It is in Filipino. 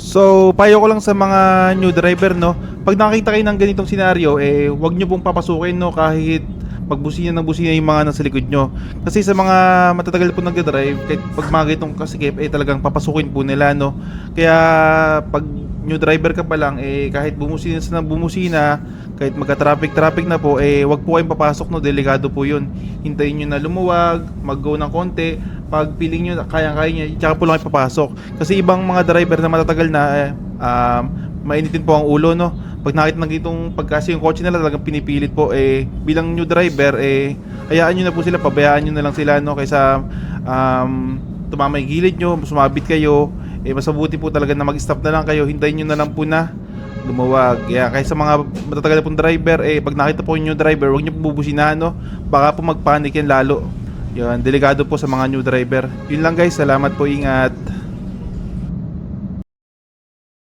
So, payo ko lang sa mga new driver, no? Pag nakakita kayo ng ganitong senaryo, eh, wag nyo pong papasukin, no? Kahit magbusina ng busina yung mga nasa likod nyo. Kasi sa mga matatagal po nagdadrive, kahit pag mga ganitong kasikip, eh, talagang papasukin po nila, no? Kaya, pag new driver ka pa lang, eh, kahit bumusina sa bumusina, kahit magka-traffic-traffic na po, eh, wag po kayong papasok, no? Delikado po yun. Hintayin nyo na lumuwag, mag-go ng konti, pag feeling nyo kaya-kaya nyo, tsaka po lang kayo papasok. Kasi ibang mga driver na matatagal na, eh, um, mainitin po ang ulo, no? Pag nakita ng itong pagkasi yung kotse nila talagang pinipilit po, eh, bilang new driver, eh, hayaan nyo na po sila, pabayaan nyo na lang sila, no? Kaysa, um, tumama yung gilid nyo, sumabit kayo, eh, mas mabuti po talaga na mag-stop na lang kayo, hintayin nyo na lang po na lumuwag. Kaya kahit sa mga matatagal na pong driver, eh, pag nakita po yung driver, huwag nyo po bubusinahan, no? Baka po magpanik yan lalo. Yan, delikado po sa mga new driver. Yun lang guys, salamat po, ingat.